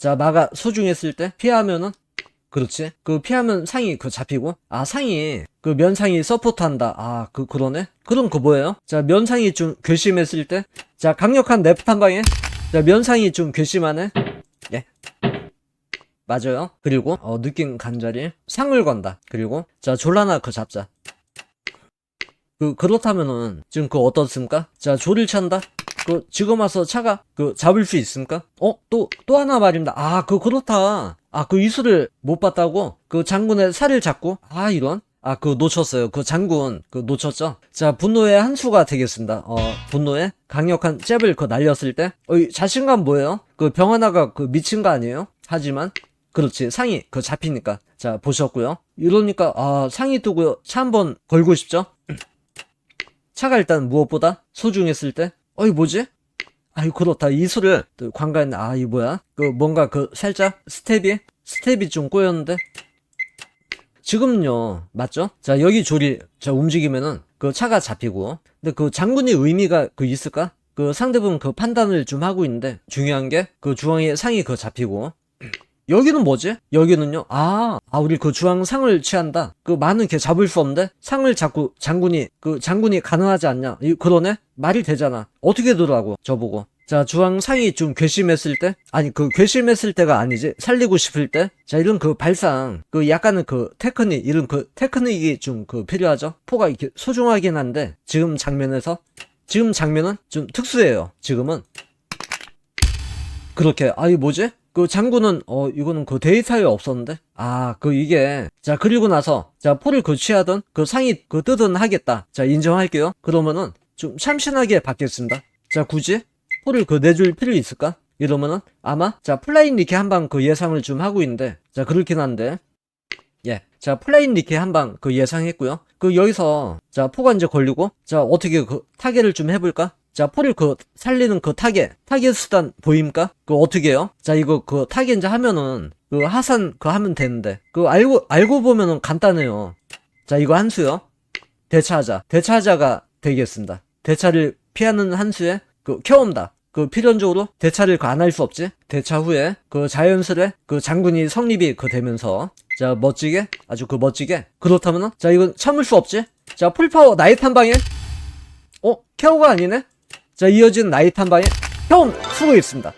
자, 마가 소중했을 때 피하면은 그렇지. 그 피하면 상이 그 잡히고 아 상이 그 면상이 서포트한다. 아 그 그러네. 그럼 그 뭐예요? 자 면상이 좀 괘씸했을 때 자 강력한 랩 한 방에 자 면상이 좀 괘씸하네. 예. 맞아요. 그리고 어 느낌 간절히 상을 건다. 그리고 자 졸라나 그 잡자. 그 그렇다면은 지금 그 어떻습니까? 자 조를 찬다. 그 지금 와서 차가 그 잡을 수 있습니까? 어? 또 또 하나 말입니다. 아, 그 그렇다. 아, 그 이수를 못 봤다고? 그 장군의 살을 잡고? 아, 이런? 아, 그 놓쳤어요. 그 장군 그 놓쳤죠? 자, 분노의 한 수가 되겠습니다. 어, 분노의 강력한 잽을 그 날렸을 때, 어, 이 자신감 뭐예요? 그 병 하나가 그 미친 거 아니에요? 하지만 그렇지 상이 그 잡히니까 자 보셨고요. 이러니까 아 상이 뜨고요. 차 한번 걸고 싶죠? 차가 일단 무엇보다 소중했을 때, 어이 뭐지? 아이 그렇다 이수를 또 관가했네. 아이 뭐야? 그 뭔가 그 살짝 스텝이 스텝이 좀 꼬였는데 지금은요 맞죠? 자 여기 조리 자 움직이면은 그 차가 잡히고 근데 그 장군이 의미가 그 있을까? 그 상대분 그 판단을 좀 하고 있는데 중요한 게그 중앙에 상이 그 잡히고 여기는 뭐지? 여기는요? 아, 아, 우리 그 주황 상을 취한다. 그 많은 개 잡을 수 없는데 상을 잡고 장군이 그 장군이 가능하지 않냐? 이 그러네? 말이 되잖아. 어떻게 되더라고 저보고. 자, 주황 상이 좀 괘씸했을 때? 아니, 그 괘씸했을 때가 아니지. 살리고 싶을 때? 자, 이런 그 발상, 그 약간은 그 테크닉, 이런 그 테크닉이 좀 그 필요하죠? 포가 이렇게 소중하긴 한데, 지금 장면에서, 지금 장면은 좀 특수해요. 지금은. 그렇게, 아, 이 뭐지? 그 장군은 어 이거는 그 데이터에 없었는데 아 그 이게 자 그리고 나서 자 포를 그 취하던 그 상이 그 뜨든 하겠다 자 인정할게요 그러면은 좀 참신하게 받겠습니다 자 굳이 포를 그 내줄 필요 있을까 이러면은 아마 자 플레인 리케 한 방 그 예상을 좀 하고 있는데 자 그렇긴 한데 예. 자, 플레인 리케 한 방 그 예상했고요. 그 여기서 자, 포가 이제 걸리고 자, 어떻게 그 타겟을 좀 해볼까? 자, 포를 그 살리는 그 타겟, 타겟 수단 보입니까? 그 어떻게 해요? 자, 이거 그 타겟 이제 하면은 그 하산 그 하면 되는데 그 알고 알고 보면은 간단해요. 자, 이거 한 수요. 대차하자. 대차하자가 되겠습니다. 대차를 피하는 한 수에 그 켜온다. 그 필연적으로 대차를 그 안 할 수 없지. 대차 후에 그 자연스레 그 장군이 성립이 그 되면서 자 멋지게 아주 그 멋지게 그렇다면은 자 이건 참을 수 없지. 자 풀파워 나이트 한 방에 어 케어가 아니네. 자 이어진 방에 형 수고했습니다.